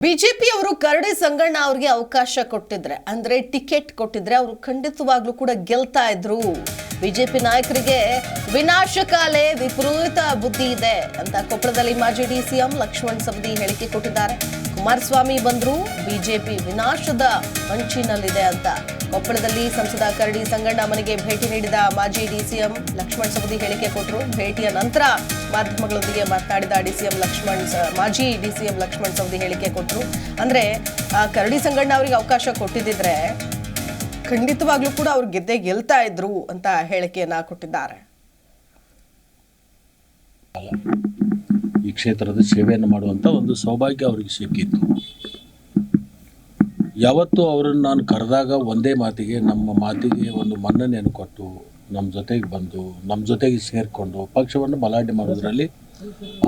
ಬಿಜೆಪಿಯವರು ಕರಡಿ ಸಂಗಣ್ಣ ಅವ್ರಿಗೆ ಅವಕಾಶ ಕೊಟ್ಟಿದ್ರೆ, ಅಂದ್ರೆ ಟಿಕೆಟ್ ಕೊಟ್ಟಿದ್ರೆ ಅವರು ಖಂಡಿತವಾಗ್ಲೂ ಕೂಡ ಗೆಲ್ತಾ ಇದ್ರು. ಬಿಜೆಪಿ ನಾಯಕರಿಗೆ ವಿನಾಶಕಾಲೆ ವಿಪರೀತ ಬುದ್ಧಿ ಇದೆ ಅಂತ ಕೊಪ್ಪಳದಲ್ಲಿ ಮಾಜಿ ಡಿಸಿಎಂ ಲಕ್ಷ್ಮಣ್ ಸವದಿ ಹೇಳಿಕೆ ಕೊಟ್ಟಿದ್ದಾರೆ. ಕುಮಾರಸ್ವಾಮಿ ಬಂದ್ರು, ಬಿಜೆಪಿ ವಿನಾಶದ ಅಂಚಿನಲ್ಲಿದೆ ಅಂತ ಕೊಪ್ಪಳದಲ್ಲಿ ಸಂಸದ ಕರಡಿ ಸಂಗಣ್ಣ ಮನೆಗೆ ಭೇಟಿ ನೀಡಿದ ಮಾಜಿ ಡಿಸಿಎಂ ಲಕ್ಷ್ಮಣ್ ಸವದಿ ಹೇಳಿಕೆ ಕೊಟ್ಟರು ಭೇಟಿಯ ನಂತರ ಮಾಧ್ಯಮಗಳೊಂದಿಗೆ ಮಾತನಾಡಿದ ಡಿಸಿಎಂ ಲಕ್ಷ್ಮಣ್ ಮಾಜಿ ಡಿಸಿಎಂ ಲಕ್ಷ್ಮಣ್ ಸವದಿ ಹೇಳಿಕೆ ಕೊಟ್ಟರು ಅಂದ್ರೆ ಕರಡಿ ಸಂಗಣ್ಣ ಅವರಿಗೆ ಅವಕಾಶ ಕೊಟ್ಟಿದ್ದಿದ್ರೆ ಖಂಡಿತವಾಗ್ಲೂ ಕೂಡ ಅವ್ರು ಗೆದ್ದೆ ಗೆಲ್ತಾ ಇದ್ರು ಅಂತ ಹೇಳಿಕೆಯನ್ನ ಕೊಟ್ಟಿದ್ದಾರೆ. ಈ ಕ್ಷೇತ್ರದ ಸೇವೆಯನ್ನು ಮಾಡುವಂತ ಒಂದು ಸೌಭಾಗ್ಯ ಅವರಿಗೆ ಸಿಕ್ಕಿತ್ತು. ಯಾವತ್ತು ಅವರನ್ನು ನಾನು ಕರೆದಾಗ ಒಂದೇ ಮಾತಿಗೆ, ನಮ್ಮ ಮಾತಿಗೆ ಒಂದು ಮನ್ನಣೆಯನ್ನು ಕೊಟ್ಟು ನಮ್ಮ ಜೊತೆಗೆ ಬಂದು, ನಮ್ಮ ಜೊತೆಗೆ ಸೇರಿಕೊಂಡು, ಪಕ್ಷವನ್ನು ಬಲಾಢ್ಯ ಮಾಡೋದರಲ್ಲಿ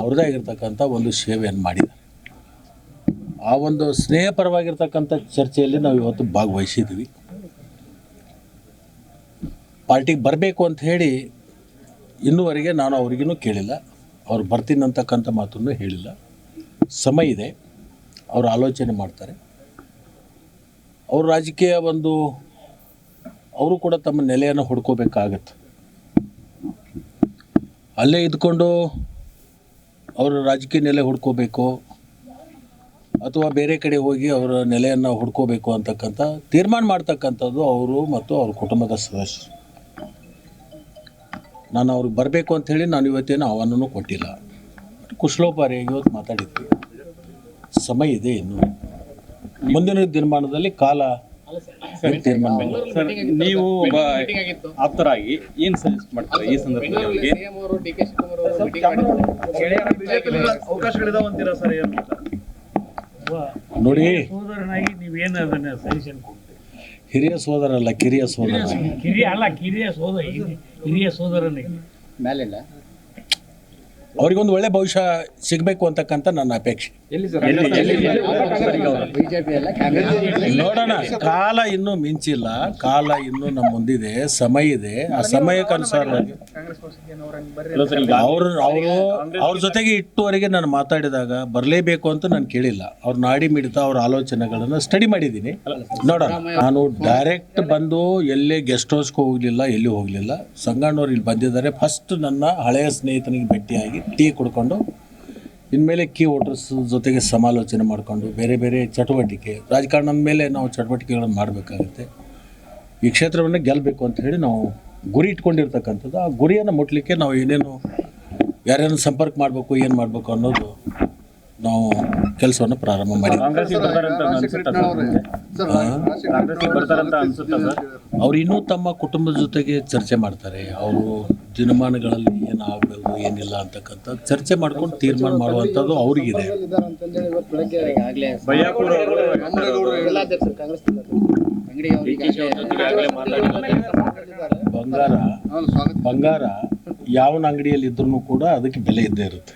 ಅವ್ರದ್ದೇ ಆಗಿರ್ತಕ್ಕಂಥ ಒಂದು ಸೇವೆಯನ್ನು ಮಾಡಿದ್ದಾರೆ. ಆ ಒಂದು ಸ್ನೇಹಪರವಾಗಿರ್ತಕ್ಕಂಥ ಚರ್ಚೆಯಲ್ಲಿ ನಾವು ಇವತ್ತು ಭಾಗವಹಿಸಿದ್ವಿ ಪಾರ್ಟಿಗೆ ಬರಬೇಕು ಅಂತ ಹೇಳಿ ಇನ್ನೂವರೆಗೆ ನಾನು ಅವ್ರಿಗೂ ಕೇಳಿಲ್ಲ. ಅವ್ರು ಬರ್ತೀನಿ ಅಂತಕ್ಕಂಥ ಮಾತನ್ನು ಹೇಳಿಲ್ಲ. ಸಮಯ ಇದೆ. ಅವರು ಆಲೋಚನೆ ಮಾಡ್ತಾರೆ. ಅವರು ರಾಜಕೀಯ ಒಂದು ಅವರು ಕೂಡ ತಮ್ಮ ನೆಲೆಯನ್ನು ಹುಡ್ಕೋಬೇಕಾಗತ್ತೆ. ಅಲ್ಲೇ ಇದ್ಕೊಂಡು ಅವರು ರಾಜಕೀಯ ನೆಲೆ ಹುಡ್ಕೋಬೇಕು ಅಥವಾ ಬೇರೆ ಕಡೆ ಹೋಗಿ ಅವರ ನೆಲೆಯನ್ನು ಹುಡ್ಕೋಬೇಕು ಅಂತಕ್ಕಂಥ ತೀರ್ಮಾನ ಮಾಡ್ತಕ್ಕಂಥದ್ದು ಅವರು ಮತ್ತು ಅವ್ರ ಕುಟುಂಬದ ಸದಸ್ಯರು. ನಾನು ಅವ್ರಿಗೆ ಬರಬೇಕು ಅಂಥೇಳಿ ನಾನು ಇವತ್ತೇನು ಆಹ್ವಾನನೂ ಕೊಟ್ಟಿಲ್ಲ. ಕುಶಲೋಪಾರಿಯಾಗಿ ಇವತ್ತು ಮಾತಾಡಿದ್ವಿ. ಸಮಯ ಇದೆ ಇನ್ನು. ಮುಂದಿನ ದಿನಮಾನದಲ್ಲಿ ಕಾಲ ತೀರ್ಮಾನ. ಸರ್ ನೀವು ಒಬ್ಬ ಆಪ್ತರಾಗಿ ಏನ್ ಸಜೆಸ್ಟ್ ಮಾಡ್ತಾರೆ ಈ ಸಂದರ್ಭದಲ್ಲಿ ಅವರಿಗೆ? ಅವಕಾಶಗಳಿದಾವಂತೀರಾ ಸರ್ ಏನು ನೋಡಿ. ಸೋದರನಾಗಿ ನೀವೇನು ಅದನ್ನ ಸಜೆಷನ್ ಕೊಡ್ತೀರಿ? ಹಿರಿಯ ಸೋದರಲ್ಲ ಕಿರಿಯ ಸೋದರ. ಕಿರಿಯ ಅಲ್ಲ ಕಿರಿಯ ಸೋದರ ಹಿರಿಯ- ಸೋದರನಿಗೆ ಅವ್ರಿಗೊಂದು ಒಳ್ಳೆ ಭವಿಷ್ಯ ಸಿಗಬೇಕು ಅಂತಕ್ಕಂಥ ನನ್ನ ಅಪೇಕ್ಷೆ ನೋಡೋಣ ಕಾಲ ಇನ್ನೂ ಮಿಂಚಿಲ್ಲ ಕಾಲ ಇನ್ನೂ ನಮ್ಮ ಮುಂದಿದೆ ಸಮಯ ಇದೆ ಆ ಸಮಯಕ್ಕೆ ಅನುಸಾರವಾಗಿ ಅವರು ಅವರು ಅವ್ರ ಜೊತೆಗೆ ಇಟ್ಟುವರೆಗೆ ನಾನು ಮಾತಾಡಿದಾಗ ಬರಲೇಬೇಕು ಅಂತ ನಾನು ಕೇಳಿಲ್ಲ ಅವ್ರ ನಾಡಿ ಮಿಡಿತ ಅವ್ರ ಆಲೋಚನೆಗಳನ್ನು ಸ್ಟಡಿ ಮಾಡಿದ್ದೀನಿ ನೋಡೋಣ ನಾನು ಡೈರೆಕ್ಟ್ ಬಂದು ಎಲ್ಲೇ ಗೆಸ್ಟ್ ಹೌಸ್ಗೆ ಹೋಗಲಿಲ್ಲ ಎಲ್ಲಿ ಹೋಗಲಿಲ್ಲ ಸಂಗಣ್ಣವ್ರು ಇಲ್ಲಿ ಬಂದಿದ್ದಾರೆ ಫಸ್ಟ್ ನನ್ನ ಹಳೆಯ ಸ್ನೇಹಿತನಿಗೆ ಭೇಟಿಯಾಗಿ ಟೀ ಕುಡ್ಕೊಂಡು, ಇನ್ಮೇಲೆ ಕೀ ವೋಟರ್ಸ್ ಜೊತೆಗೆ ಸಮಾಲೋಚನೆ ಮಾಡಿಕೊಂಡು, ಬೇರೆ ಬೇರೆ ಚಟುವಟಿಕೆ, ರಾಜಕಾರಣದ ಮೇಲೆ ನಾವು ಚಟುವಟಿಕೆಗಳನ್ನು ಮಾಡಬೇಕಾಗುತ್ತೆ. ಈ ಕ್ಷೇತ್ರವನ್ನು ಗೆಲ್ಲಬೇಕು ಅಂತ ಹೇಳಿ ನಾವು ಗುರಿ ಇಟ್ಕೊಂಡಿರ್ತಕ್ಕಂಥದ್ದು. ಆ ಗುರಿಯನ್ನು ಮುಟ್ಲಿಕ್ಕೆ ನಾವು ಏನೇನು, ಯಾರ್ಯಾರನ್ನು ಸಂಪರ್ಕ ಮಾಡಬೇಕು, ಏನು ಮಾಡಬೇಕು ಅನ್ನೋದು ನಾವು ಕೆಲಸವನ್ನು ಪ್ರಾರಂಭ ಮಾಡಿದ್ರು ಅವ್ರು ಇನ್ನೂ ತಮ್ಮ ಕುಟುಂಬದ ಜೊತೆಗೆ ಚರ್ಚೆ ಮಾಡ್ತಾರೆ. ಅವರು ದಿನಮಾನಗಳಲ್ಲಿ ಏನಾಗಬೇಕು ಆಗಬೇಕು ಏನಿಲ್ಲ ಅಂತಕ್ಕಂಥ ಚರ್ಚೆ ಮಾಡ್ಕೊಂಡು ತೀರ್ಮಾನ ಮಾಡುವಂಥದ್ದು ಅವ್ರಿಗಿದೆ. ಬಂಗಾರ ಬಂಗಾರ ಯಾವನ ಅಂಗಡಿಯಲ್ಲಿ ಇದ್ರೂ ಕೂಡ ಅದಕ್ಕೆ ಬೆಲೆ ಇದ್ದೇ ಇರುತ್ತೆ.